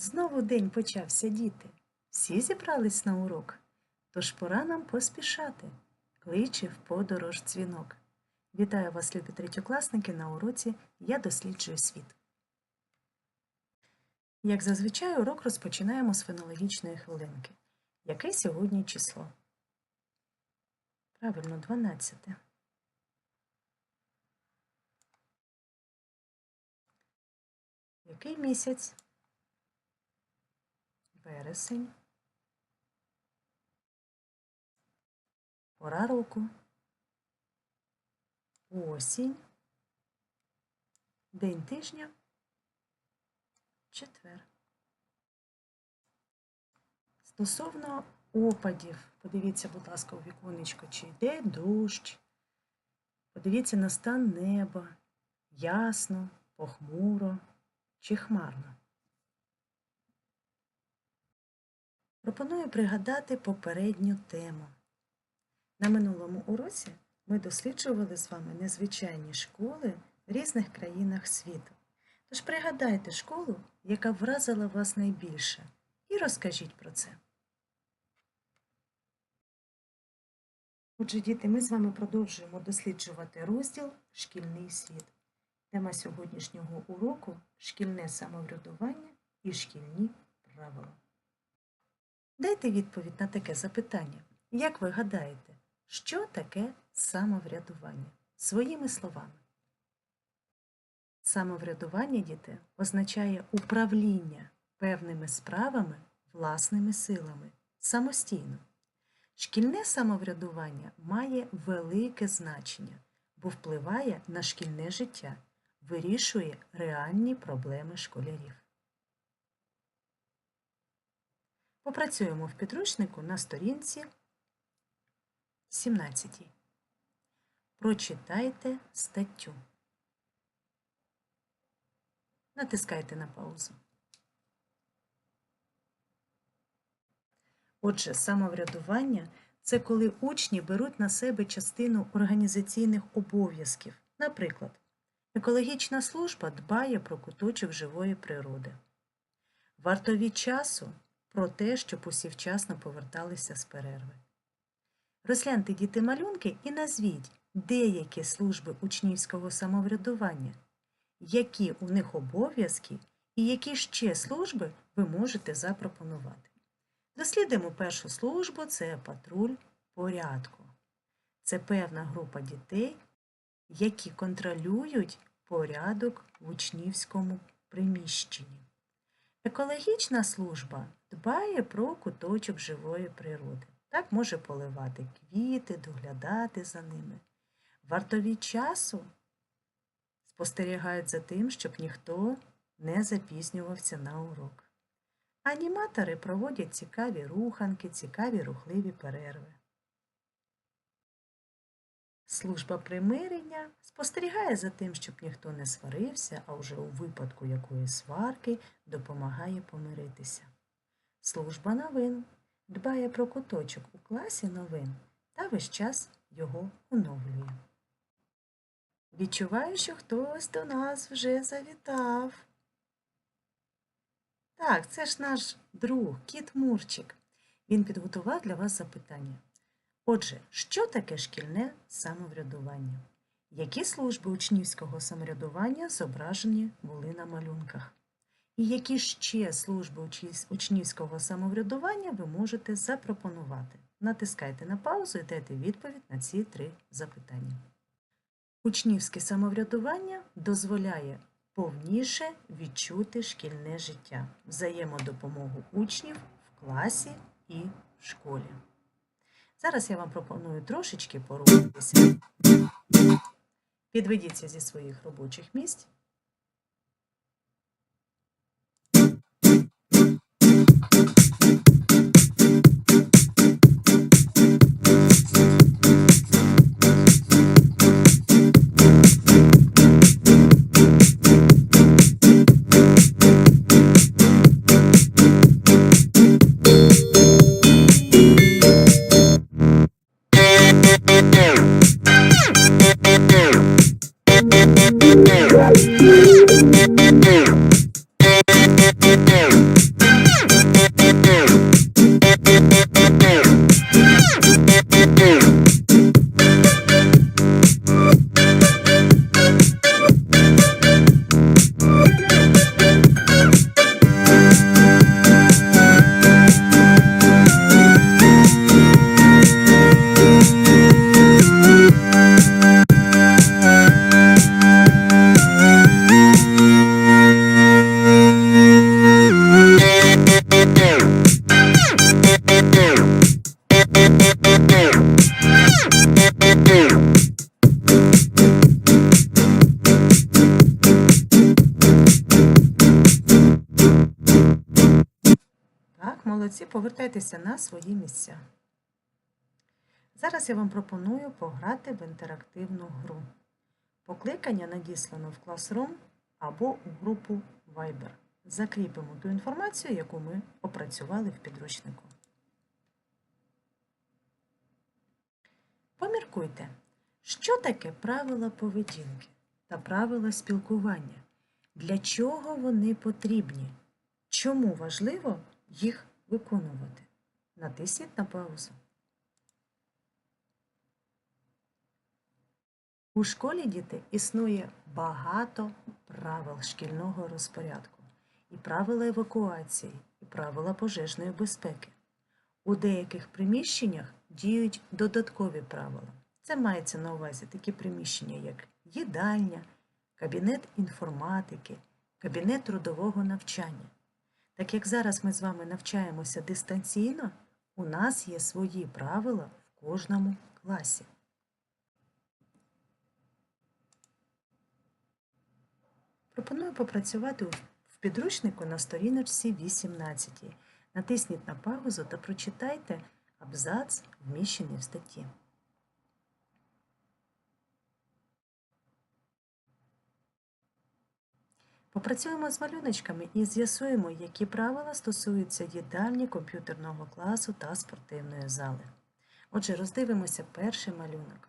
Знову день почався, діти. Всі зібрались на урок. Тож пора нам поспішати. Кличе в подорож дзвінок. Вітаю вас, любі третьокласники, на уроці Я досліджую світ. Як зазвичай, урок розпочинаємо з фенологічної хвилинки. Яке сьогодні число? Правильно, 12. Який місяць? Вересень. Пора року. Осінь. День тижня. Четвер. Стосовно опадів, подивіться, будь ласка, у віконечко, чи йде дощ. Подивіться на стан неба. Ясно, похмуро чи хмарно. Пропоную пригадати попередню тему. На минулому уроці ми досліджували з вами незвичайні школи в різних країнах світу. Тож пригадайте школу, яка вразила вас найбільше, і розкажіть про це. Отже, діти, ми з вами продовжуємо досліджувати розділ Шкільний світ. Тема сьогоднішнього уроку шкільне самоврядування і шкільні правила. Дайте відповідь на таке запитання. Як ви гадаєте, що таке самоврядування? Своїми словами. Самоврядування, діти, означає управління певними справами власними силами самостійно. Шкільне самоврядування має велике значення, бо впливає на шкільне життя, вирішує реальні проблеми школярів. Попрацюємо в підручнику на сторінці 17. Прочитайте статтю. Натискайте на паузу. Отже, самоврядування це коли учні беруть на себе частину організаційних обов'язків. Наприклад, екологічна служба дбає про куточок живої природи. Вартові часу про те, щоб усі вчасно поверталися з перерви. Розгляньте діти малюнки і назвіть деякі служби учнівського самоврядування, які у них обов'язки і які ще служби ви можете запропонувати. Дослідимо першу службу це патруль порядку. Це певна група дітей, які контролюють порядок в учнівському приміщенні. Екологічна служба дбає про куточок живої природи. Так може поливати квіти, доглядати за ними. Вартові часу спостерігають за тим, щоб ніхто не запізнювався на урок. Аніматори проводять цікаві руханки, цікаві рухливі перерви. Служба примирення спостерігає за тим, щоб ніхто не сварився, а вже у випадку якоїсь сварки допомагає помиритися. Служба новин дбає про куточок у класі новин та весь час його оновлює. Відчуваю, що хтось до нас вже завітав. Так, це ж наш друг, кіт Мурчик. Він підготував для вас запитання. Отже, що таке шкільне самоврядування? Які служби учнівського самоврядування зображені були на малюнках? І які ще служби учнівського самоврядування ви можете запропонувати? Натискайте на паузу і дайте відповідь на ці три запитання. Учнівське самоврядування дозволяє повніше відчути шкільне життя, взаємодопомогу учнів в класі і в школі. Зараз я вам пропоную трошечки порухатися. Підведіться зі своїх робочих місць. Повертайтеся на свої місця. Зараз я вам пропоную пограти в інтерактивну гру. Покликання надіслано в Classroom або у групу Viber. Закріпимо ту інформацію, яку ми опрацювали в підручнику. Поміркуйте, що таке правила поведінки та правила спілкування? Для чого вони потрібні? Чому важливо їх виконувати? Натисніть на паузу. У школі діти існує багато правил шкільного розпорядку, і правила евакуації, і правила пожежної безпеки. У деяких приміщеннях діють додаткові правила. Це мається на увазі такі приміщення, як їдальня, кабінет інформатики, кабінет трудового навчання. Так як зараз ми з вами навчаємося дистанційно, у нас є свої правила в кожному класі. Пропоную попрацювати в підручнику на сторіночці 18. Натисніть на паузу та прочитайте абзац, вміщений в статті. Попрацюємо з малюночками і з'ясуємо, які правила стосуються їдальні, комп'ютерного класу та спортивної зали. Отже, роздивимося перший малюнок.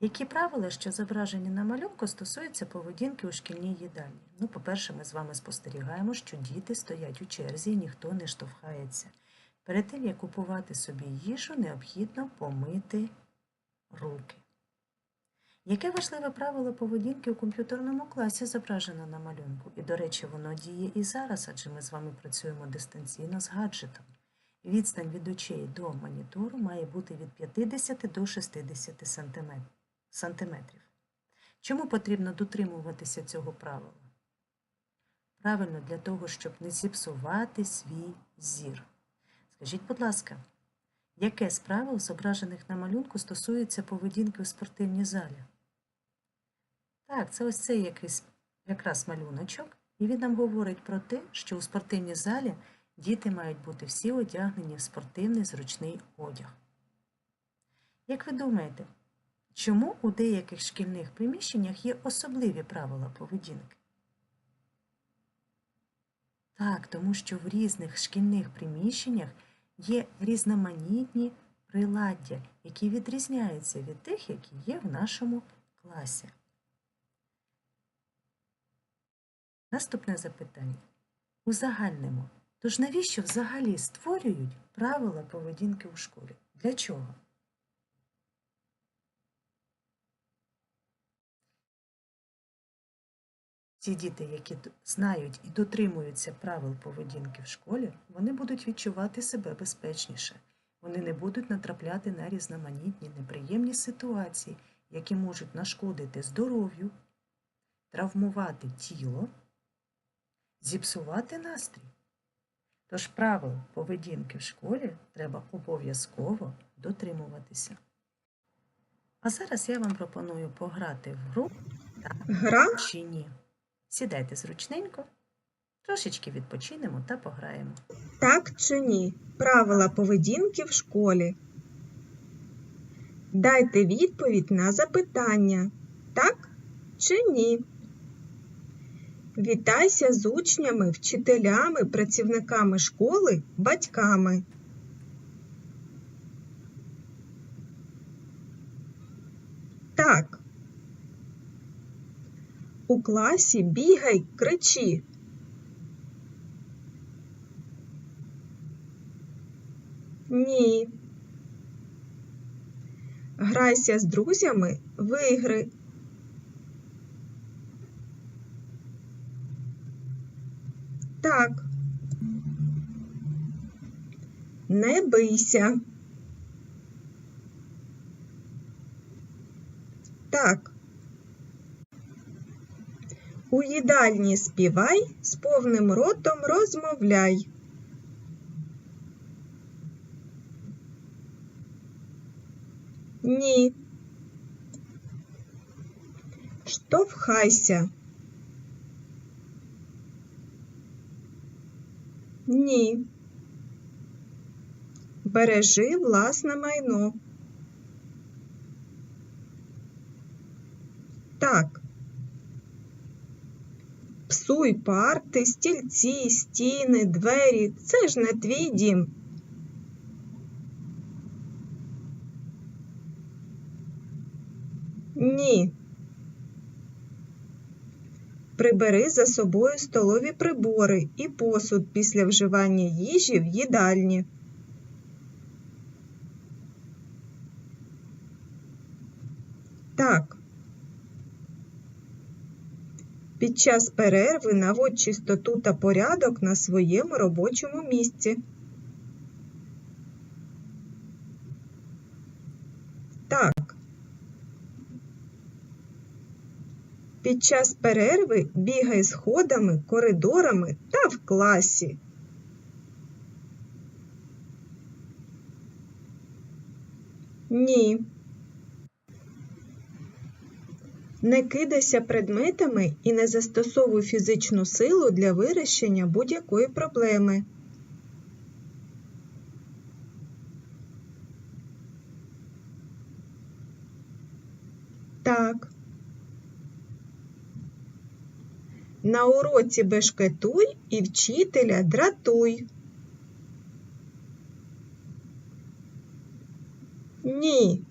Які правила, що зображені на малюнку, стосуються поведінки у шкільній їдальні? Ну, по-перше, ми з вами спостерігаємо, що діти стоять у черзі і ніхто не штовхається. Перед тим, як купувати собі їжу, необхідно помити руки. Яке важливе правило поведінки у комп'ютерному класі зображено на малюнку? І, до речі, воно діє і зараз, адже ми з вами працюємо дистанційно з гаджетом. Відстань від очей до монітору має бути від 50 до 60 сантиметрів. Чому потрібно дотримуватися цього правила? Правильно, для того, щоб не зіпсувати свій зір. Скажіть, будь ласка, яке з правил, зображених на малюнку, стосується поведінки у спортивній залі? Так, це ось цей якийсь якраз малюночок, і він нам говорить про те, що у спортивній залі діти мають бути всі одягнені в спортивний зручний одяг. Як ви думаєте, Чому у деяких шкільних приміщеннях є особливі правила поведінки? Так, тому що в різних шкільних приміщеннях є різноманітні приладдя, які відрізняються від тих, які є в нашому класі. Наступне запитання. Узагальнимо. Тож навіщо взагалі створюють правила поведінки у школі? Для чого? Ті діти, які знають і дотримуються правил поведінки в школі, вони будуть відчувати себе безпечніше. Вони не будуть натрапляти на різноманітні неприємні ситуації, які можуть нашкодити здоров'ю, травмувати тіло, зіпсувати настрій. Тож правил поведінки в школі треба обов'язково дотримуватися. А зараз я вам пропоную пограти в гру так Гра чи ні. Сідайте зручненько, трошечки відпочинемо та пограємо. так чи ні? Правила поведінки в школі. Дайте відповідь на запитання так чи ні. Вітайся з учнями, вчителями, працівниками школи, батьками. Так. У класі бігай, кричи. Ні. Грайся з друзями в ігри. Так. Не бийся. Так. У їдальні співай, з повним ротом розмовляй. Ні. Штовхайся. Ні. Бережи власне майно. Так. Псуй парти, стільці, стіни, двері. Це ж не твій дім. Ні. Прибери за собою столові прибори і посуд після вживання їжі в їдальні. Так. Під час перерви наводь чистоту та порядок на своєму робочому місці. Так. Під час перерви бігай сходами, коридорами та в класі. Ні. Не кидайся предметами і не застосовуй фізичну силу для вирішення будь-якої проблеми. Так. На уроці бешкетуй і вчителя дратуй. Ні.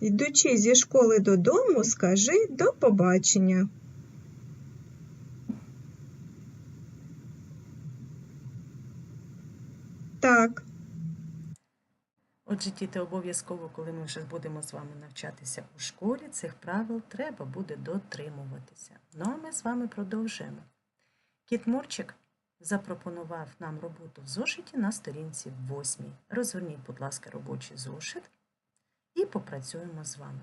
Йдучи зі школи додому, скажи до побачення. Так, Отже, діти, обов'язково, коли ми вже будемо з вами навчатися у школі, цих правил треба буде дотримуватися. Ну а ми з вами продовжуємо. Кіт Мурчик запропонував нам роботу в зошиті на сторінці 8. Розверніть, будь ласка, робочий зошит і попрацюємо з вами.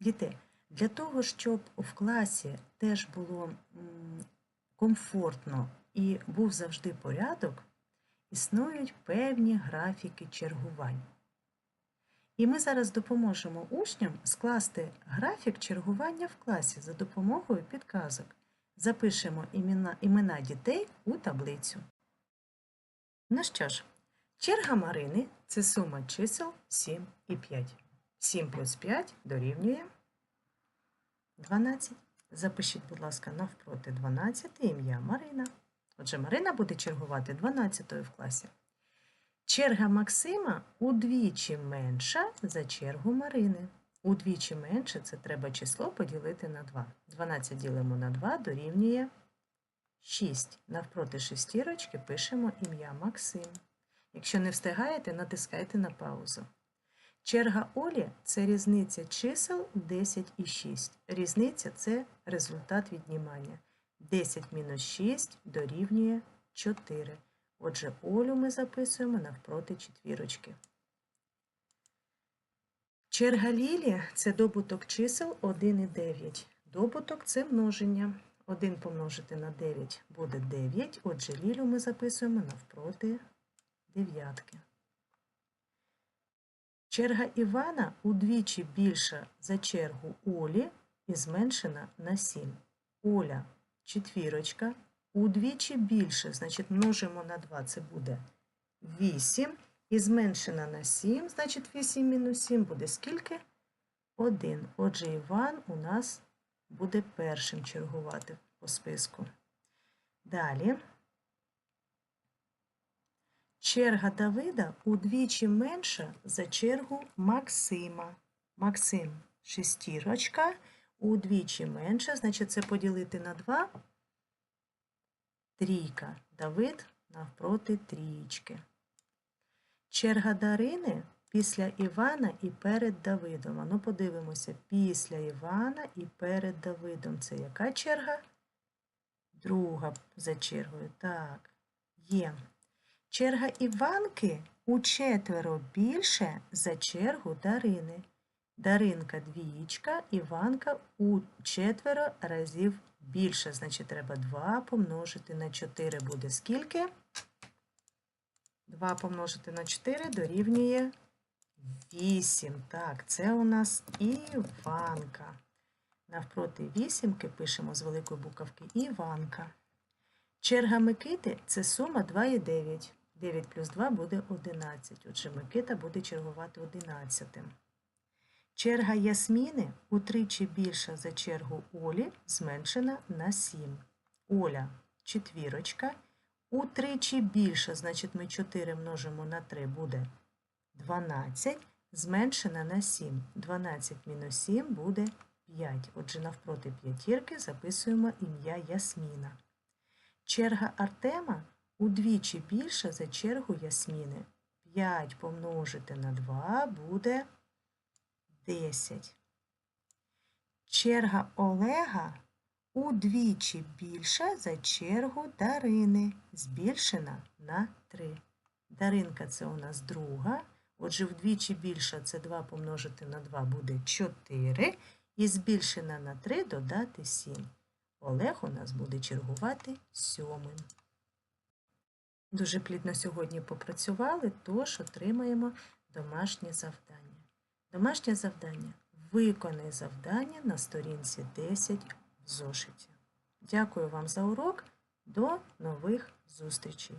Діти, для того, щоб в класі теж було комфортно і був завжди порядок, існують певні графіки чергувань. І ми зараз допоможемо учням скласти графік чергування в класі за допомогою підказок. Запишемо імена, імена дітей у таблицю. Ну що ж, черга Марини це сума чисел 7 і 5. 7 плюс 5 дорівнює 12. Запишіть, будь ласка, навпроти 12 ім'я Марина. Отже, Марина буде чергувати 12 в класі. Черга Максима удвічі менша за чергу Марини. Удвічі менше це треба число поділити на 2. 12 ділимо на 2 дорівнює 6. Навпроти шестірочки пишемо ім'я Максим. Якщо не встигаєте, натискайте на паузу. Черга Олі це різниця чисел 10 і 6. Різниця це результат віднімання. 10 мінус 6 дорівнює 4. Отже, Олю ми записуємо навпроти четвірочки. Черга Лілі – це добуток чисел 1 і 9. Добуток – це множення. 1 помножити на 9 буде 9. Отже, Лілю ми записуємо навпроти дев'ятки. Черга Івана удвічі більша за чергу Олі і зменшена на 7. Оля четвірочка, удвічі більше, значить множимо на 2, це буде 8. І зменшена на 7, значить 8 мінус 7 буде скільки? 1. Отже, Іван у нас буде першим чергувати по списку. Далі. Черга Давида удвічі менша за чергу Максима. Максим шестірочка, удвічі менша, значить це поділити на 2. Трійка. Давид навпроти трієчки. Черга Дарини після Івана і перед Давидом. Ану подивимося, після Івана і перед Давидом. Це яка черга? Друга за чергою. Так, є. Черга Іванки у четверо більше за чергу Дарини. Даринка двієчка, Іванка у четверо разів більше. Значить, треба 2 помножити на 4 буде скільки? 2 помножити на 4 дорівнює 8. Так, це у нас Іванка. Навпроти вісімки пишемо з великої буковки Іванка. Черга Микити це сума 2 і 9. 9 плюс 2 буде 11. Отже, Микита буде чергувати 11. Черга Ясміни утричі більша за чергу Олі, зменшена на 7. Оля четвірочка. Утричі більша, значить ми 4 множимо на 3 буде 12, зменшена на 7. 12 мінус 7 буде 5. Отже, навпроти п'ятірки записуємо ім'я Ясміна. Черга Артема удвічі більша за чергу Ясміни. 5 помножити на 2 буде 10. Черга Олега удвічі більша за чергу Дарини, збільшена на 3. Даринка це у нас друга. Отже, вдвічі більша це 2 помножити на 2 буде 4. І збільшена на 3 додати 7. Олег у нас буде чергувати сьомим. Дуже плідно сьогодні попрацювали, тож отримаємо домашнє завдання. Домашнє завдання. Виконай завдання на сторінці 10 в зошиті. Дякую вам за урок. До нових зустрічей!